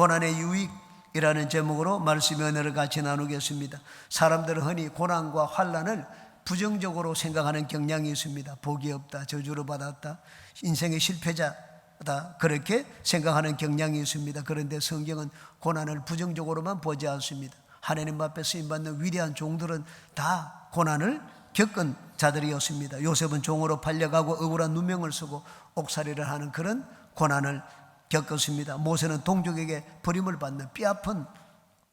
고난의 유익이라는 제목으로 말씀의 은혜를 같이 나누겠습니다. 사람들은 흔히 고난과 환란을 부정적으로 생각하는 경향이 있습니다. 복이 없다, 저주를 받았다, 인생의 실패자다 그렇게 생각하는 경향이 있습니다. 그런데 성경은 고난을 부정적으로만 보지 않습니다. 하나님 앞에 쓰임 받는 위대한 종들은 다 고난을 겪은 자들이었습니다. 요셉은 종으로 팔려가고 억울한 누명을 쓰고 옥살이를 하는 그런 고난을 겪었습니다. 모세는 동족에게 버림을 받는 뼈아픈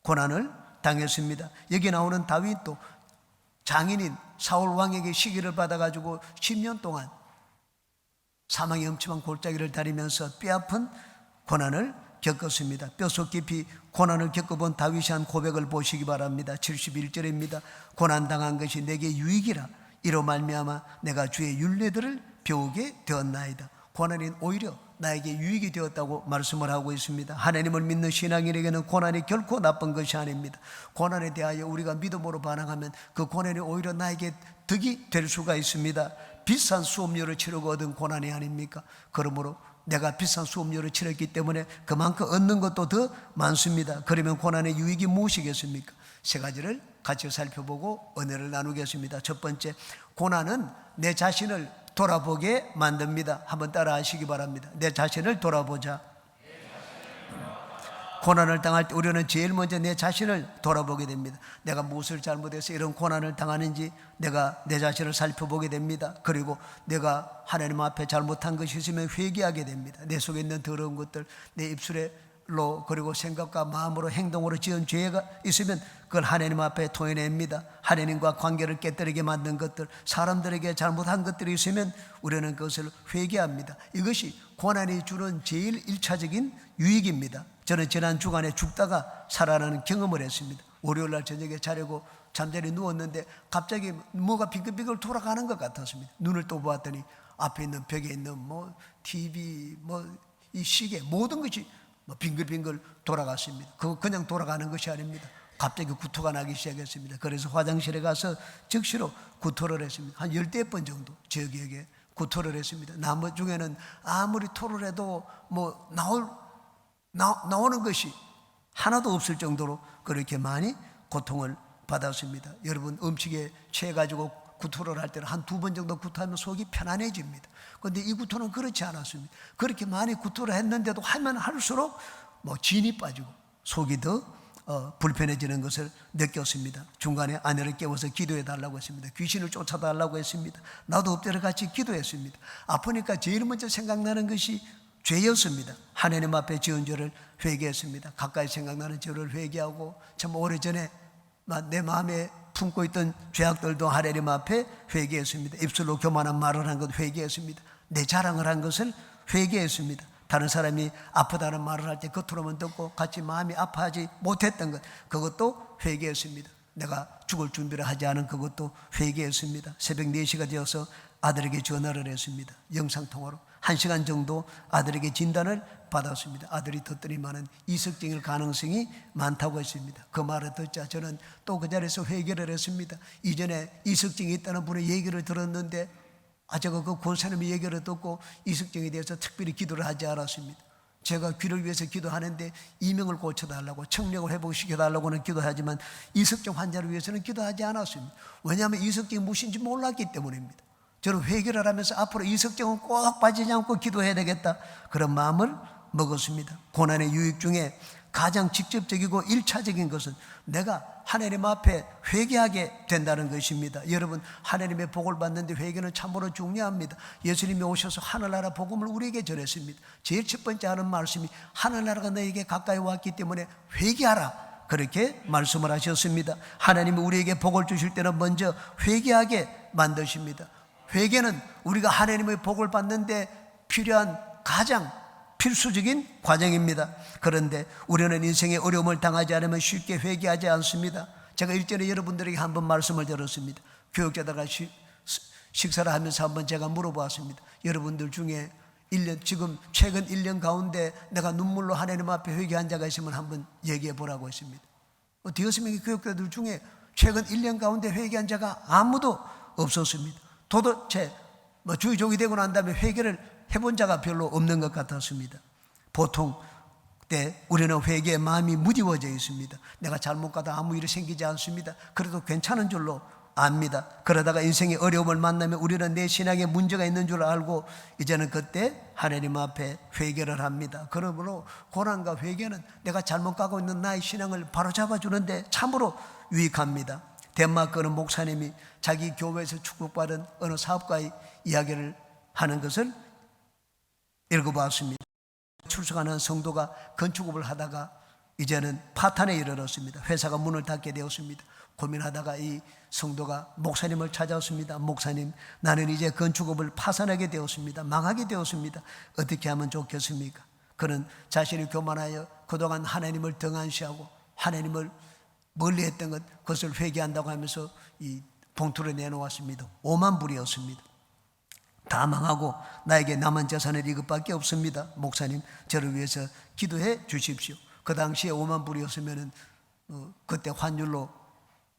고난을 당했습니다. 여기 나오는 다윗도 장인인 사울 왕에게 시기를 받아가지고 10년 동안 사망의 엄침한 골짜기를 다니면서 뼈아픈 고난을 겪었습니다. 뼛속 깊이 고난을 겪어본 다윗이 한 고백을 보시기 바랍니다. 71절입니다. 고난 당한 것이 내게 유익이라 이로 말미암아 내가 주의 윤례들을 배우게 되었나이다. 고난이 오히려 나에게 유익이 되었다고 말씀을 하고 있습니다. 하나님을 믿는 신앙인에게는 고난이 결코 나쁜 것이 아닙니다. 고난에 대하여 우리가 믿음으로 반응하면 그 고난이 오히려 나에게 득이 될 수가 있습니다. 비싼 수업료를 치르고 얻은 고난이 아닙니까? 그러므로 내가 비싼 수업료를 치렀기 때문에 그만큼 얻는 것도 더 많습니다. 그러면 고난의 유익이 무엇이겠습니까? 세 가지를 같이 살펴보고 은혜를 나누겠습니다. 첫 번째, 고난은 내 자신을 돌아보게 만듭니다. 한번 따라 하시기 바랍니다. 내 자신을 돌아보자. 고난을 당할 때 우리는 제일 먼저 내 자신을 돌아보게 됩니다. 내가 무엇을 잘못해서 이런 고난을 당하는지 내가 내 자신을 살펴보게 됩니다. 그리고 내가 하나님 앞에 잘못한 것이 있으면 회개하게 됩니다. 내 속에 있는 더러운 것들, 내 입술에 로 그리고 생각과 마음으로 행동으로 지은 죄가 있으면 그걸 하나님 앞에 토해냅니다. 하나님과 관계를 깨뜨리게 만든 것들, 사람들에게 잘못한 것들이 있으면 우리는 그것을 회개합니다. 이것이 고난이 주는 제일 일차적인 유익입니다. 저는 지난 주간에 죽다가 살아나는 경험을 했습니다. 월요일 날 저녁에 자려고 잠자리 누웠는데 갑자기 뭐가 빙글빙글 돌아가는 것 같았습니다. 눈을 또 보았더니 앞에 있는 벽에 있는 뭐 TV, 뭐 이 시계 모든 것이 뭐 빙글빙글 돌아갔습니다. 그거 그냥 돌아가는 것이 아닙니다. 갑자기 구토가 나기 시작했습니다. 그래서 화장실에 가서 즉시로 구토를 했습니다. 한 열대 번 정도 제 기억에 구토를 했습니다. 나머 중에는 아무리 토를 해도 뭐 나올 나, 나오는 것이 하나도 없을 정도로 그렇게 많이 고통을 받았습니다. 여러분 음식에 취해 가지고 구토를 할 때는 한 두 번 정도 구토하면 속이 편안해집니다. 그런데 이 구토는 그렇지 않았습니다. 그렇게 많이 구토를 했는데도 하면 할수록 뭐 진이 빠지고 속이 더 어, 불편해지는 것을 느꼈습니다. 중간에 아내를 깨워서 기도해 달라고 했습니다. 귀신을 쫓아 달라고 했습니다. 나도 엎드려 같이 기도했습니다. 아프니까 제일 먼저 생각나는 것이 죄였습니다. 하나님 앞에 지은 죄를 회개했습니다. 가까이 생각나는 죄를 회개하고 참 오래전에 내 마음에 품고 있던 죄악들도 하나님 앞에 회개했습니다. 입술로 교만한 말을 한 것 회개했습니다. 내 자랑을 한 것을 회개했습니다. 다른 사람이 아프다는 말을 할 때 겉으로만 듣고 같이 마음이 아파하지 못했던 것 그것도 회개했습니다. 내가 죽을 준비를 하지 않은 그것도 회개했습니다. 새벽 4시가 되어서 아들에게 전화를 했습니다. 영상통화로. 한 시간 정도 아들에게 진단을 받았습니다. 아들이 덧더니만은 이석증일 가능성이 많다고 했습니다. 그 말을 듣자 저는 또 그 자리에서 회개를 했습니다. 이전에 이석증이 있다는 분의 얘기를 들었는데 아 제가 그 권사님의 얘기를 듣고 이석증에 대해서 특별히 기도를 하지 않았습니다. 제가 귀를 위해서 기도하는데 이명을 고쳐달라고 청력을 회복시켜달라고는 기도하지만 이석증 환자를 위해서는 기도하지 않았습니다. 왜냐하면 이석증이 무엇인지 몰랐기 때문입니다. 저는 회개를 하면서 앞으로 이석정은 꼭 빠지지 않고 기도해야 되겠다. 그런 마음을 먹었습니다. 고난의 유익 중에 가장 직접적이고 일차적인 것은 내가 하나님 앞에 회개하게 된다는 것입니다. 여러분, 하나님의 복을 받는데 회개는 참으로 중요합니다. 예수님이 오셔서 하늘나라 복음을 우리에게 전했습니다. 제일 첫 번째 하는 말씀이 하늘나라가 너에게 가까이 왔기 때문에 회개하라. 그렇게 말씀을 하셨습니다. 하나님이 우리에게 복을 주실 때는 먼저 회개하게 만드십니다. 회개는 우리가 하나님의 복을 받는데 필요한 가장 필수적인 과정입니다. 그런데 우리는 인생의 어려움을 당하지 않으면 쉽게 회개하지 않습니다. 제가 일전에 여러분들에게 한 번 말씀을 들었습니다. 교육자다가 식사를 하면서 한 번 제가 물어보았습니다. 여러분들 중에 1년, 지금 최근 1년 가운데 내가 눈물로 하나님 앞에 회개한 자가 있으면 한번 얘기해 보라고 했습니다. 대여섯 명의 교육자들 중에 최근 1년 가운데 회개한 자가 아무도 없었습니다. 도대체 뭐 주의종이 되고 난 다음에 회개를 해본 자가 별로 없는 것 같았습니다. 보통 때 우리는 회개의 마음이 무디워져 있습니다. 내가 잘못 가다 아무 일이 생기지 않습니다. 그래도 괜찮은 줄로 압니다. 그러다가 인생의 어려움을 만나면 우리는 내 신앙에 문제가 있는 줄 알고 이제는 그때 하나님 앞에 회개를 합니다. 그러므로 고난과 회개는 내가 잘못 가고 있는 나의 신앙을 바로잡아 주는데 참으로 유익합니다. 덴마크는 목사님이 자기 교회에서 축복받은 어느 사업가의 이야기를 하는 것을 읽어보았습니다. 출석하는 성도가 건축업을 하다가 이제는 파탄에 이르렀습니다. 회사가 문을 닫게 되었습니다. 고민하다가 이 성도가 목사님을 찾아왔습니다. 목사님, 나는 이제 건축업을 파산하게 되었습니다. 망하게 되었습니다. 어떻게 하면 좋겠습니까? 그는 자신이 교만하여 그동안 하나님을 등한시하고 하나님을 멀리했던 것 그것을 회개한다고 하면서 이 봉투를 내놓았습니다. 5만 불이었습니다. 다 망하고 나에게 남은 재산은 이것밖에 없습니다. 목사님, 저를 위해서 기도해 주십시오. 그 당시에 5만 불이었으면은 어, 그때 환율로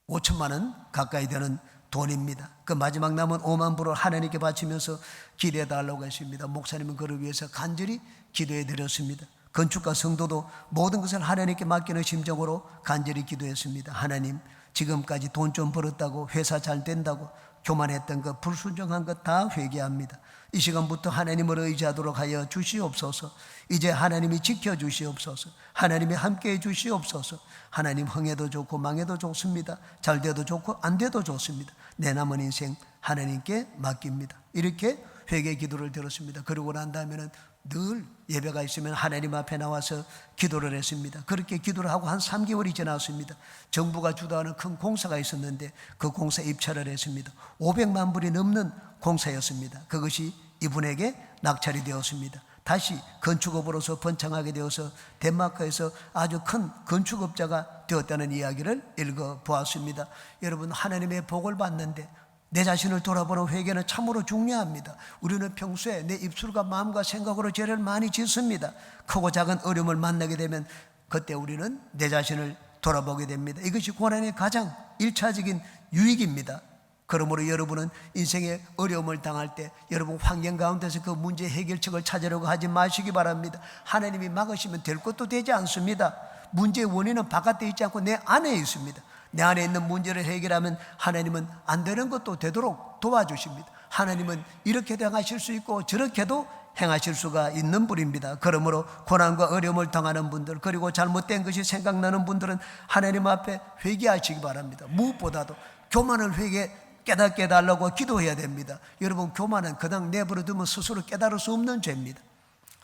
5천만 원 가까이 되는 돈입니다. 그 마지막 남은 5만 불을 하나님께 바치면서 기도해 달라고 했습니다. 목사님은 그를 위해서 간절히 기도해 드렸습니다. 건축가 성도도 모든 것을 하나님께 맡기는 심정으로 간절히 기도했습니다. 하나님, 지금까지 돈 좀 벌었다고 회사 잘 된다고 교만했던 것, 불순종한 것 다 회개합니다. 이 시간부터 하나님을 의지하도록 하여 주시옵소서. 이제 하나님이 지켜 주시옵소서. 하나님이 함께 해 주시옵소서. 하나님 흥해도 좋고 망해도 좋습니다. 잘 돼도 좋고 안 돼도 좋습니다. 내 남은 인생 하나님께 맡깁니다. 이렇게 회개 기도를 들었습니다. 그러고 난 다음에는 늘 예배가 있으면 하나님 앞에 나와서 기도를 했습니다. 그렇게 기도를 하고 한 3개월이 지났습니다. 정부가 주도하는 큰 공사가 있었는데 그 공사 입찰을 했습니다. 500만 불이 넘는 공사였습니다. 그것이 이분에게 낙찰이 되었습니다. 다시 건축업으로서 번창하게 되어서 덴마크에서 아주 큰 건축업자가 되었다는 이야기를 읽어 보았습니다. 여러분 하나님의 복을 받는데 내 자신을 돌아보는 회개는 참으로 중요합니다. 우리는 평소에 내 입술과 마음과 생각으로 죄를 많이 짓습니다. 크고 작은 어려움을 만나게 되면 그때 우리는 내 자신을 돌아보게 됩니다. 이것이 고난의 가장 일차적인 유익입니다. 그러므로 여러분은 인생의 어려움을 당할 때 여러분 환경 가운데서 그 문제 해결책을 찾으려고 하지 마시기 바랍니다. 하나님이 막으시면 될 것도 되지 않습니다. 문제의 원인은 바깥에 있지 않고 내 안에 있습니다. 내 안에 있는 문제를 해결하면 하나님은 안 되는 것도 되도록 도와주십니다. 하나님은 이렇게 행하실 수 있고 저렇게도 행하실 수가 있는 분입니다. 그러므로 고난과 어려움을 당하는 분들 그리고 잘못된 것이 생각나는 분들은 하나님 앞에 회개하시기 바랍니다. 무엇보다도 교만을 회개 깨닫게 해달라고 기도해야 됩니다. 여러분 교만은 그냥 내버려 두면 스스로 깨달을 수 없는 죄입니다.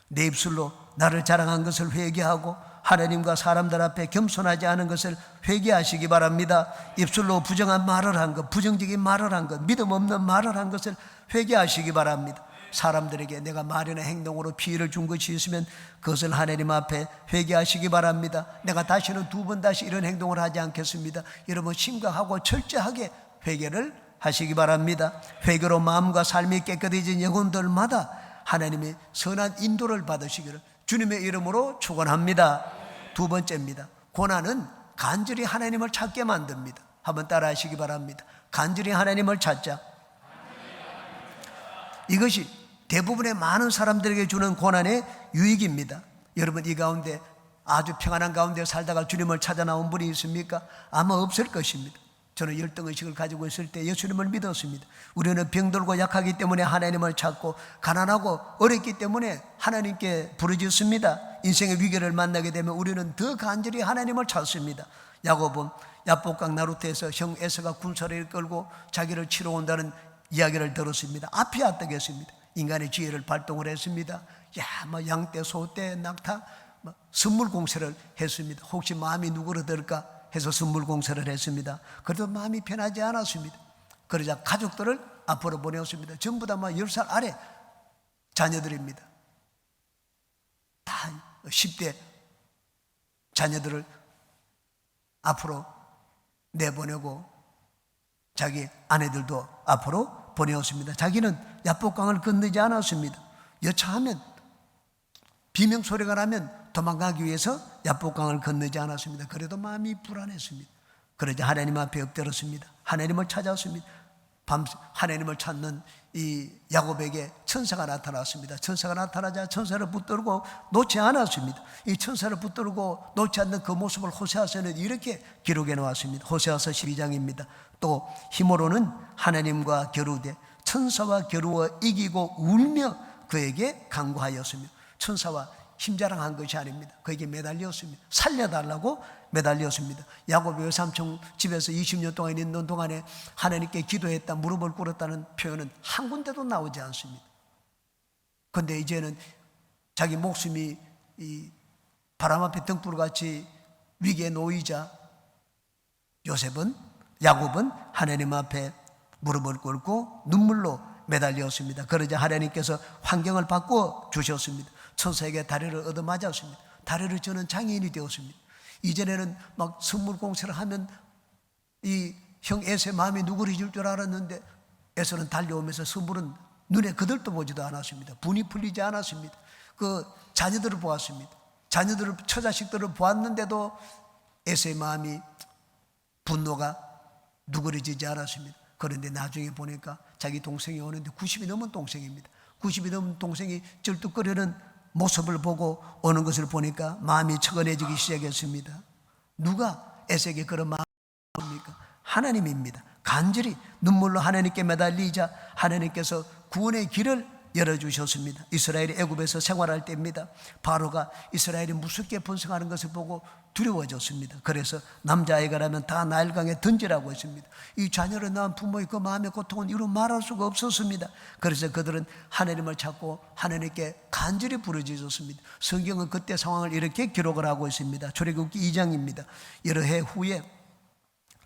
내 입술로 나를 자랑한 것을 회개하고 하나님과 사람들 앞에 겸손하지 않은 것을 회개하시기 바랍니다. 입술로 부정한 말을 한 것, 부정적인 말을 한 것, 믿음 없는 말을 한 것을 회개하시기 바랍니다. 사람들에게 내가 말이나 행동으로 피해를 준 것이 있으면 그것을 하나님 앞에 회개하시기 바랍니다. 내가 다시는 두 번 다시 이런 행동을 하지 않겠습니다. 여러분 심각하고 철저하게 회개를 하시기 바랍니다. 회개로 마음과 삶이 깨끗해진 영혼들마다 하나님의 선한 인도를 받으시기를 주님의 이름으로 축원합니다. 두 번째입니다. 고난은 간절히 하나님을 찾게 만듭니다. 한번 따라 하시기 바랍니다. 간절히 하나님을 찾자. 이것이 대부분의 많은 사람들에게 주는 고난의 유익입니다. 여러분 이 가운데 아주 평안한 가운데 살다가 주님을 찾아 나온 분이 있습니까? 아마 없을 것입니다. 저는 열등의식을 가지고 있을 때 예수님을 믿었습니다. 우리는 병들고 약하기 때문에 하나님을 찾고 가난하고 어렵기 때문에 하나님께 부르짖습니다. 인생의 위기를 만나게 되면 우리는 더 간절히 하나님을 찾습니다. 야곱은 야복강 나루트에서 형 에서가 군사를 끌고 자기를 치러 온다는 이야기를 들었습니다. 앞이 아뜨겠습니다. 인간의 지혜를 발동을 했습니다. 야, 뭐 양떼, 소떼, 낙타, 뭐 선물 공세를 했습니다. 혹시 마음이 누그러들까 해서 선물 공세를 했습니다. 그래도 마음이 편하지 않았습니다. 그러자 가족들을 앞으로 보내었습니다. 전부 다뭐 10살 아래 자녀들입니다. 다 10대 자녀들을 앞으로 내보내고 자기 아내들도 앞으로 보내었습니다. 자기는 야복강을 건너지 않았습니다. 여차하면 비명 소리가 나면 도망가기 위해서 야복강을 건너지 않았습니다. 그래도 마음이 불안했습니다. 그러자 하나님 앞에 엎드렸습니다. 하나님을 찾았습니다. 밤 하나님을 찾는 이 야곱에게 천사가 나타났습니다. 천사가 나타나자 천사를 붙들고 놓지 않았습니다. 이 천사를 붙들고 놓지 않는 그 모습을 호세아서는 이렇게 기록해 놓았습니다. 호세아서 12장입니다. 또 힘으로는 하나님과 겨루되 천사와 겨루어 이기고 울며 그에게 강구하였으며 천사와 힘자랑한 것이 아닙니다. 그에게 매달렸습니다. 살려달라고 매달렸습니다. 야곱이 외삼촌 집에서 20년 동안 있는 동안에 하나님께 기도했다, 무릎을 꿇었다는 표현은 한 군데도 나오지 않습니다. 근데 이제는 자기 목숨이 이 바람 앞에 등불같이 위기에 놓이자 요셉은 야곱은 하나님 앞에 무릎을 꿇고 눈물로 매달렸습니다. 그러자 하나님께서 환경을 바꾸어 주셨습니다. 천사에게 다리를 얻어맞았습니다. 다리를 저는 장애인이 되었습니다. 이전에는 막 선물 공세를 하면 이 형 에세 마음이 누구리질 줄 알았는데 에서는 달려오면서 선물은 눈에 그들도 보지도 않았습니다. 분이 풀리지 않았습니다. 그 자녀들을 보았습니다. 자녀들을 처자식들을 보았는데도 에서의 마음이 분노가 누그러지지 않았습니다. 그런데 나중에 보니까 자기 동생이 오는데 90이 넘은 동생입니다. 90이 넘은 동생이 절뚝거리는 모습을 보고 오는 것을 보니까 마음이 처근해지기 시작했습니다. 누가 에세게 그런 마음입니까? 하나님입니다. 간절히 눈물로 하나님께 매달리자 하나님께서 구원의 길을 열어주셨습니다. 이스라엘이 애굽에서 생활할 때입니다. 바로가 이스라엘이 무섭게 번성하는 것을 보고 두려워졌습니다. 그래서 남자아이가 라면 다 나일강에 던지라고 했습니다. 이 자녀를 낳은 부모의 그 마음의 고통은 이루 말할 수가 없었습니다. 그래서 그들은 하나님을 찾고 하나님께 간절히 부르짖었습니다. 성경은 그때 상황을 이렇게 기록을 하고 있습니다. 출애굽기 2장입니다. 여러 해 후에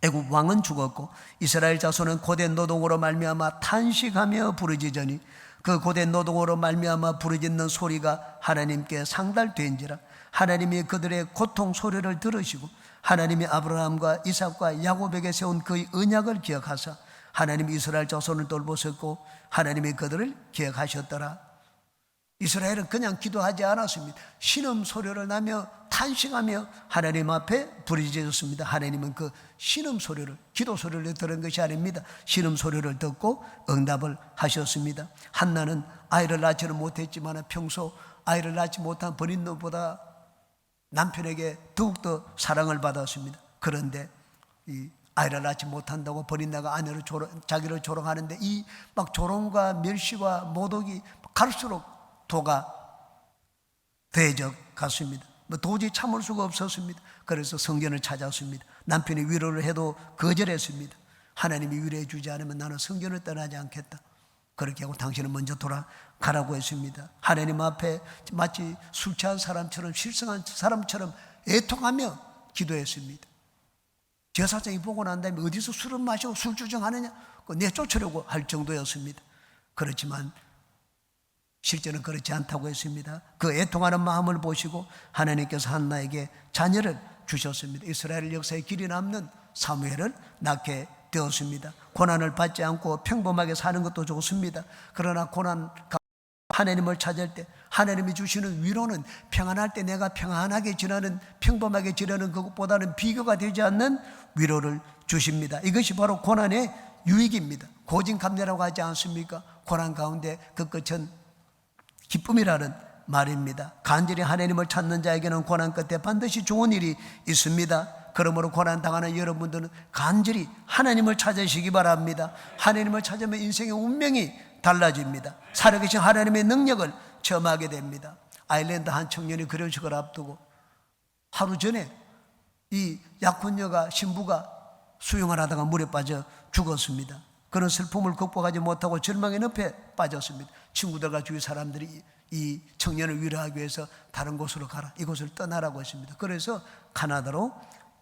애굽 왕은 죽었고 이스라엘 자손은 고된 노동으로 말미암아 탄식하며 부르짖으니 그 고된 노동으로 말미암아 부르짖는 소리가 하나님께 상달된지라 하나님이 그들의 고통 소리를 들으시고 하나님이 아브라함과 이삭과 야곱에게 세운 그의 언약을 기억하사 하나님이 이스라엘 자손을 돌보셨고 하나님이 그들을 기억하셨더라 이스라엘은 그냥 기도하지 않았습니다. 신음 소리를 나며 탄식하며 하나님 앞에 부르짖었습니다. 하나님은 그 신음 소리를 기도 소리를 들은 것이 아닙니다. 신음 소리를 듣고 응답을 하셨습니다. 한나는 아이를 낳지는 못했지만 평소 아이를 낳지 못한 버린노보다 남편에게 더욱더 사랑을 받았습니다. 그런데 이 아이를 낳지 못한다고 버린다가 아내를 조롱, 자기를 조롱하는데 이 막 조롱과 멸시와 모독이 갈수록 도가 대적 같습니다. 뭐 도저히 참을 수가 없었습니다. 그래서 성전을 찾았습니다. 남편이 위로를 해도 거절했습니다. 하나님이 위로해 주지 않으면 나는 성전을 떠나지 않겠다. 그렇게 하고 당신은 먼저 돌아가라고 했습니다. 하나님 앞에 마치 술 취한 사람처럼 실성한 사람처럼 애통하며 기도했습니다. 제사장이 보고 난 다음에 어디서 술을 마시고 술 주정하느냐? 내쫓으려고 할 정도였습니다. 그렇지만 실제는 그렇지 않다고 했습니다. 그 애통하는 마음을 보시고 하나님께서 한나에게 자녀를 주셨습니다. 이스라엘 역사에 길이 남는 사무엘을 낳게 되었습니다. 고난을 받지 않고 평범하게 사는 것도 좋습니다. 그러나 고난 하나님을 찾을 때 하나님이 주시는 위로는 평안할 때 내가 평안하게 지나는 평범하게 지나는 그것보다는 비교가 되지 않는 위로를 주십니다. 이것이 바로 고난의 유익입니다. 고진감래라고 하지 않습니까? 고난 가운데 그 끝은 기쁨이라는 말입니다. 간절히 하나님을 찾는 자에게는 고난 끝에 반드시 좋은 일이 있습니다. 그러므로 고난 당하는 여러분들은 간절히 하나님을 찾으시기 바랍니다. 하나님을 찾으면 인생의 운명이 달라집니다. 살아계신 하나님의 능력을 체험하게 됩니다. 아일랜드 한 청년이 결혼식을 앞두고 하루 전에 이 약혼녀가 신부가 수영을 하다가 물에 빠져 죽었습니다. 그런 슬픔을 극복하지 못하고 절망의 늪에 빠졌습니다. 친구들과 주위 사람들이 이 청년을 위로하기 위해서 다른 곳으로 가라. 이곳을 떠나라고 했습니다. 그래서 카나다로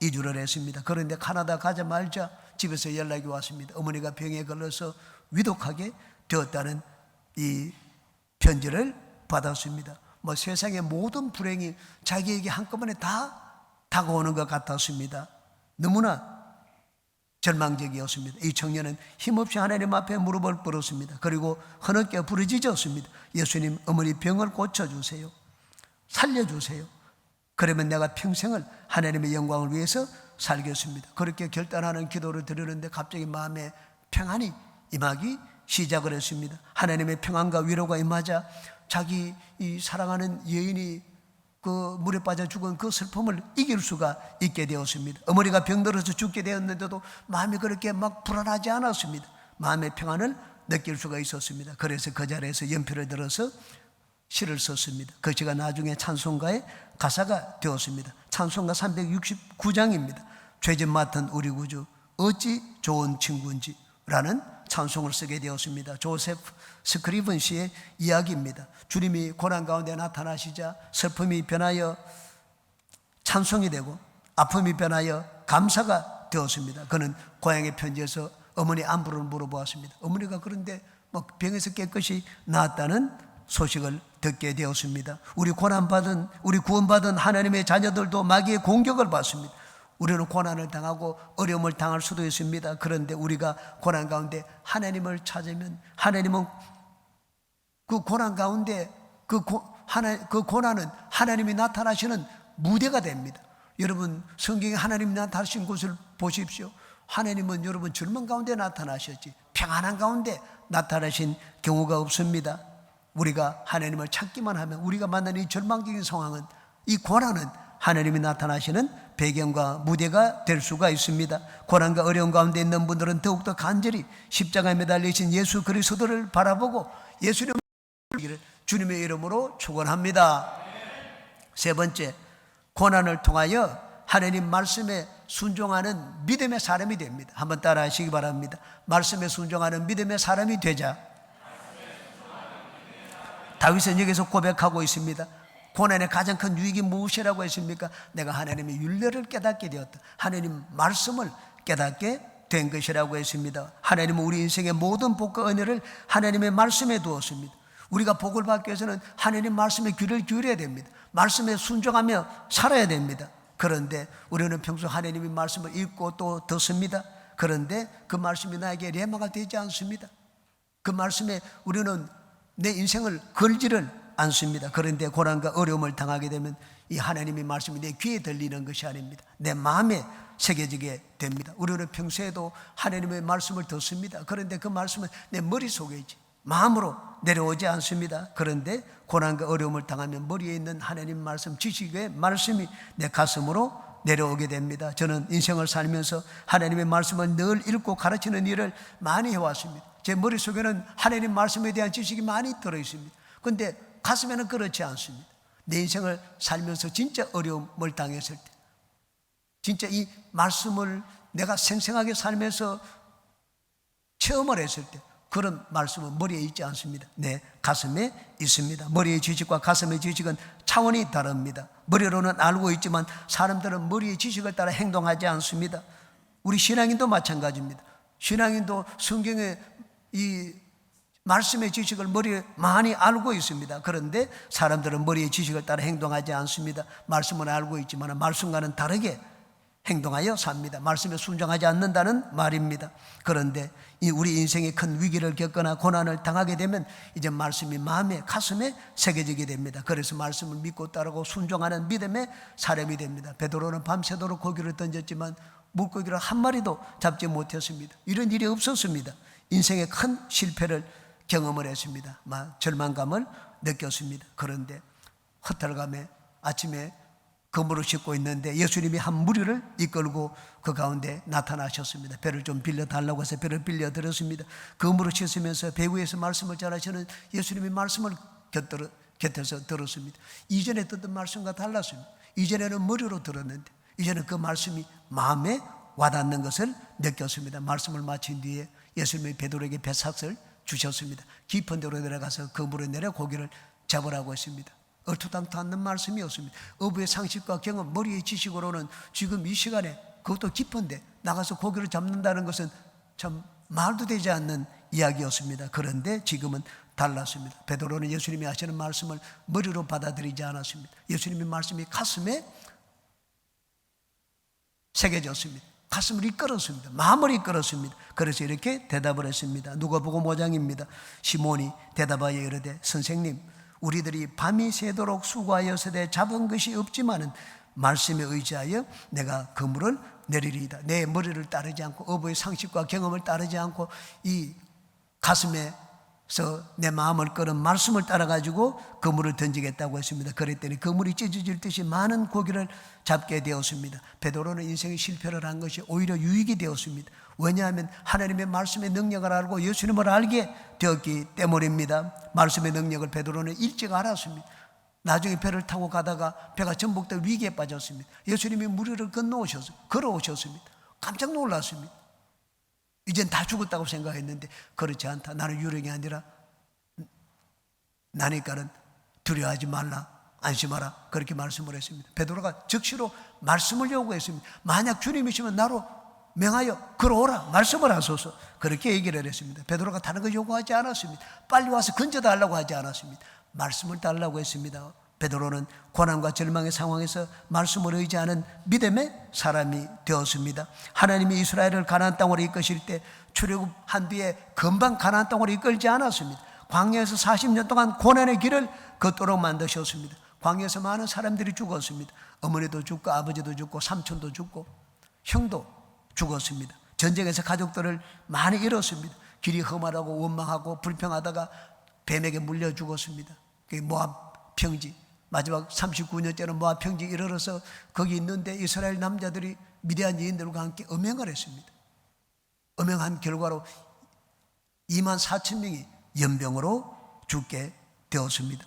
이주를 했습니다. 그런데 카나다 가자마자 집에서 연락이 왔습니다. 어머니가 병에 걸려서 위독하게 되었다는 이 편지를 받았습니다. 뭐 세상의 모든 불행이 자기에게 한꺼번에 다 다가오는 것 같았습니다. 너무나 절망적이었습니다. 이 청년은 힘없이 하나님 앞에 무릎을 꿇었습니다. 그리고 흐느껴 부르짖었습니다. 예수님, 어머니 병을 고쳐주세요. 살려주세요. 그러면 내가 평생을 하나님의 영광을 위해서 살겠습니다. 그렇게 결단하는 기도를 드리는데 갑자기 마음에 평안이 임하기 시작을 했습니다. 하나님의 평안과 위로가 임하자 자기 이 사랑하는 여인이 그 물에 빠져 죽은 그 슬픔을 이길 수가 있게 되었습니다. 어머니가 병들어서 죽게 되었는데도 마음이 그렇게 막 불안하지 않았습니다. 마음의 평안을 느낄 수가 있었습니다. 그래서 그 자리에서 연필을 들어서 시를 썼습니다. 그 시가 나중에 찬송가의 가사가 되었습니다. 찬송가 369장입니다. 죄짐 맡은 우리 구주 어찌 좋은 친구인지 라는 찬송을 쓰게 되었습니다. 조셉 스크리븐 씨의 이야기입니다. 주님이 고난 가운데 나타나시자 슬픔이 변하여 찬송이 되고 아픔이 변하여 감사가 되었습니다. 그는 고향의 편지에서 어머니 안부를 물어보았습니다. 어머니가 그런데 뭐 병에서 깨끗이 나았다는 소식을 듣게 되었습니다. 우리 고난받은, 우리 구원받은 하나님의 자녀들도 마귀의 공격을 받습니다. 우리는 고난을 당하고 어려움을 당할 수도 있습니다. 그런데 우리가 고난 가운데 하나님을 찾으면 하나님은 그 고난 가운데 그, 고, 하나, 그 고난은 하나님이 나타나시는 무대가 됩니다. 여러분 성경에 하나님이 나타나신 곳을 보십시오. 하나님은 여러분 절망 가운데 나타나셨지 평안한 가운데 나타나신 경우가 없습니다. 우리가 하나님을 찾기만 하면 우리가 만나는 이 절망적인 상황은 이 고난은 하나님이 나타나시는 배경과 무대가 될 수가 있습니다. 고난과 어려움 가운데 있는 분들은 더욱더 간절히 십자가에 매달리신 예수 그리스도를 바라보고 예수님 주님의 이름으로 축원합니다. 세 번째, 고난을 통하여 하나님 말씀에 순종하는 믿음의 사람이 됩니다. 한번 따라 하시기 바랍니다. 말씀에 순종하는 믿음의 사람이 되자. 다윗은 여기서 고백하고 있습니다. 고난의 가장 큰 유익이 무엇이라고 했습니까? 내가 하나님의 윤례를 깨닫게 되었다. 하나님 말씀을 깨닫게 된 것이라고 했습니다. 하나님은 우리 인생의 모든 복과 은혜를 하나님의 말씀에 두었습니다. 우리가 복을 받기 위해서는 하나님 말씀에 귀를 기울여야 됩니다. 말씀에 순종하며 살아야 됩니다. 그런데 우리는 평소 하나님의 말씀을 읽고 또 듣습니다. 그런데 그 말씀이 나에게 레마가 되지 않습니다. 그 말씀에 우리는 내 인생을 걸지를 않습니다. 그런데 고난과 어려움을 당하게 되면 이 하나님의 말씀이 내 귀에 들리는 것이 아닙니다. 내 마음에 새겨지게 됩니다. 우리는 평소에도 하나님의 말씀을 듣습니다. 그런데 그 말씀은 내 머릿속에 있지. 마음으로 내려오지 않습니다. 그런데 고난과 어려움을 당하면 머리에 있는 하나님 말씀, 지식의 말씀이 내 가슴으로 내려오게 됩니다. 저는 인생을 살면서 하나님의 말씀을 늘 읽고 가르치는 일을 많이 해왔습니다. 제 머릿속에는 하나님 말씀에 대한 지식이 많이 들어있습니다. 근데 가슴에는 그렇지 않습니다. 내 인생을 살면서 진짜 어려움을 당했을 때, 진짜 이 말씀을 내가 생생하게 살면서 체험을 했을 때, 그런 말씀은 머리에 있지 않습니다. 내 가슴에 있습니다. 머리의 지식과 가슴의 지식은 차원이 다릅니다. 머리로는 알고 있지만 사람들은 머리의 지식을 따라 행동하지 않습니다. 우리 신앙인도 마찬가지입니다. 신앙인도 성경의 이 말씀의 지식을 머리에 많이 알고 있습니다. 그런데 사람들은 머리의 지식을 따라 행동하지 않습니다. 말씀은 알고 있지만 말씀과는 다르게 행동하여 삽니다. 말씀에 순종하지 않는다는 말입니다. 그런데 이 우리 인생의 큰 위기를 겪거나 고난을 당하게 되면 이제 말씀이 마음에 가슴에 새겨지게 됩니다. 그래서 말씀을 믿고 따르고 순종하는 믿음의 사람이 됩니다. 베드로는 밤새도록 고기를 던졌지만 물고기를 한 마리도 잡지 못했습니다. 이런 일이 없었습니다. 인생의 큰 실패를 경험을 했습니다. 막 절망감을 느꼈습니다. 그런데 허탈감에 아침에 그물을 싣고 있는데 예수님이 한 무리를 이끌고 그 가운데 나타나셨습니다. 배를 좀 빌려 달라고 해서 배를 빌려 드렸습니다. 그물을 싣으면서 배 위에서 말씀을 전하시는 예수님이 말씀을 곁들어, 곁에서 들었습니다. 이전에 듣던 말씀과 달랐습니다. 이전에는 머리로 들었는데 이제는 그 말씀이 마음에 와닿는 것을 느꼈습니다. 말씀을 마친 뒤에 예수님이 베드로에게 배삭을 주셨습니다. 깊은 데로 내려가서 그 물에 내려 고기를 잡으라고 했습니다. 얼토당토 않는 말씀이었습니다. 어부의 상식과 경험, 머리의 지식으로는 지금 이 시간에 그것도 깊은데 나가서 고기를 잡는다는 것은 참 말도 되지 않는 이야기였습니다. 그런데 지금은 달랐습니다. 베드로는 예수님이 하시는 말씀을 머리로 받아들이지 않았습니다. 예수님의 말씀이 가슴에 새겨졌습니다. 가슴을 이끌었습니다. 마음을 이끌었습니다. 그래서 이렇게 대답을 했습니다. 누가 보고 모장입니다. 시몬이 대답하여 이르되 선생님 우리들이 밤이 새도록 수고하여 서대 잡은 것이 없지만은 말씀에 의지하여 내가 그물을 내리리이다. 내 머리를 따르지 않고 어부의 상식과 경험을 따르지 않고 이 가슴에 서 내 마음을 끌은 말씀을 따라가지고 그물을 던지겠다고 했습니다. 그랬더니 그물이 찢어질 듯이 많은 고기를 잡게 되었습니다. 베드로는 인생의 실패를 한 것이 오히려 유익이 되었습니다. 왜냐하면 하나님의 말씀의 능력을 알고 예수님을 알게 되었기 때문입니다. 말씀의 능력을 베드로는 일찍 알았습니다. 나중에 배를 타고 가다가 배가 전복될 위기에 빠졌습니다. 예수님이 무리를 건너오셔서 걸어오셨습니다. 깜짝 놀랐습니다. 이젠 다 죽었다고 생각했는데 그렇지 않다. 나는 유령이 아니라 나니까는 두려워하지 말라. 안심하라. 그렇게 말씀을 했습니다. 베드로가 즉시로 말씀을 요구했습니다. 만약 주님이시면 나로 명하여 걸어오라. 말씀을 하소서. 그렇게 얘기를 했습니다. 베드로가 다른 거 요구하지 않았습니다. 빨리 와서 건져 달라고 하지 않았습니다. 말씀을 달라고 했습니다. 베드로는 고난과 절망의 상황에서 말씀을 의지하는 믿음의 사람이 되었습니다. 하나님이 이스라엘을 가나안 땅으로 이끄실 때 출애굽한 뒤에 금방 가나안 땅으로 이끌지 않았습니다. 광야에서 40년 동안 고난의 길을 걷도록 만드셨습니다. 광야에서 많은 사람들이 죽었습니다. 어머니도 죽고 아버지도 죽고 삼촌도 죽고 형도 죽었습니다. 전쟁에서 가족들을 많이 잃었습니다. 길이 험하다고 원망하고 불평하다가 뱀에게 물려 죽었습니다. 그게 모압 평지 마지막 39년째는 모압 평지 이르러서 거기 있는데 이스라엘 남자들이 미디안 여인들과 함께 음행을 했습니다. 음행한 결과로 2만 4천 명이 연병으로 죽게 되었습니다.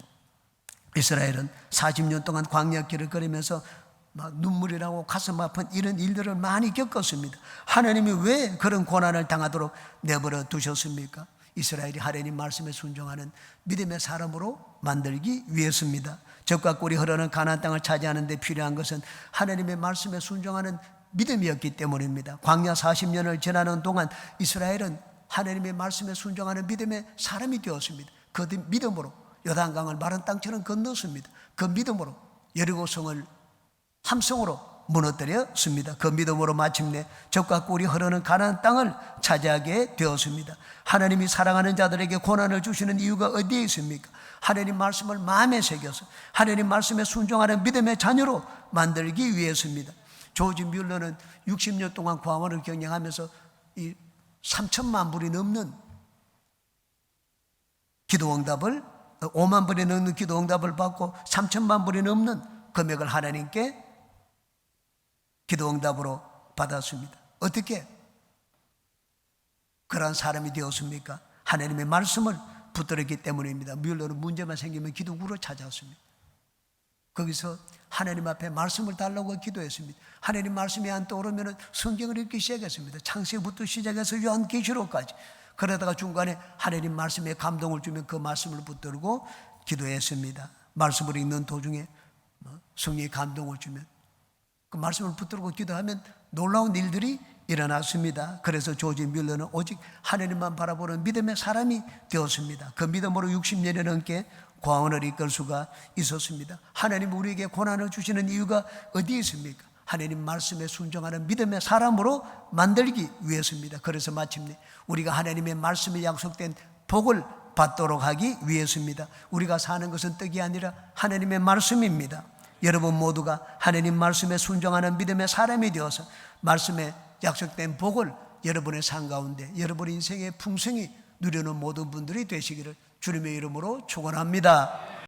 이스라엘은 40년 동안 광야길을 걸으면서 막 눈물이 나고 가슴 아픈 이런 일들을 많이 겪었습니다. 하나님이 왜 그런 고난을 당하도록 내버려 두셨습니까? 이스라엘이 하나님 말씀에 순종하는 믿음의 사람으로 만들기 위해서입니다. 적과 꿀이 흐르는 가나안 땅을 차지하는 데 필요한 것은 하나님의 말씀에 순종하는 믿음이었기 때문입니다. 광야 40년을 지나는 동안 이스라엘은 하나님의 말씀에 순종하는 믿음의 사람이 되었습니다. 그 믿음으로 요단강을 마른 땅처럼 건넜습니다. 그 믿음으로 여리고성을 함성으로 무너뜨렸습니다. 그 믿음으로 마침내 적과 꿀이 흐르는 가나안 땅을 차지하게 되었습니다. 하나님이 사랑하는 자들에게 고난을 주시는 이유가 어디에 있습니까? 하나님 말씀을 마음에 새겨서 하나님 말씀에 순종하는 믿음의 자녀로 만들기 위해서입니다. 조지 뮬러는 60년 동안 과원을 경영하면서 이 3천만 불이 넘는 기도 응답을 5만 불이 넘는 기도 응답을 받고 3천만 불이 넘는 금액을 하나님께 기도 응답으로 받았습니다. 어떻게 그러한 사람이 되었습니까? 하나님의 말씀을 붙들었기 때문입니다. 뮬러는 문제만 생기면 기도구로 찾아왔습니다. 거기서 하나님 앞에 말씀을 달라고 기도했습니다. 하나님 말씀이 안 떠오르면 성경을 읽기 시작했습니다. 창세부터 시작해서 요한계시록까지. 그러다가 중간에 하나님 말씀에 감동을 주면 그 말씀을 붙들고 기도했습니다. 말씀을 읽는 도중에 뭐 성령이 감동을 주면 그 말씀을 붙들고 기도하면 놀라운 일들이 일어났습니다. 그래서 조지 뮬러는 오직 하나님만 바라보는 믿음의 사람이 되었습니다. 그 믿음으로 60년이 넘게 과원을 이끌 수가 있었습니다. 하나님 우리에게 고난을 주시는 이유가 어디에 있습니까? 하나님 말씀에 순종하는 믿음의 사람으로 만들기 위해서입니다. 그래서 마침내 우리가 하나님의 말씀에 약속된 복을 받도록 하기 위해서입니다. 우리가 사는 것은 떡이 아니라 하나님의 말씀입니다. 여러분 모두가 하나님 말씀에 순종하는 믿음의 사람이 되어서 말씀에 약속된 복을 여러분의 삶 가운데 여러분의 인생의 풍성이 누리는 모든 분들이 되시기를 주님의 이름으로 축원합니다.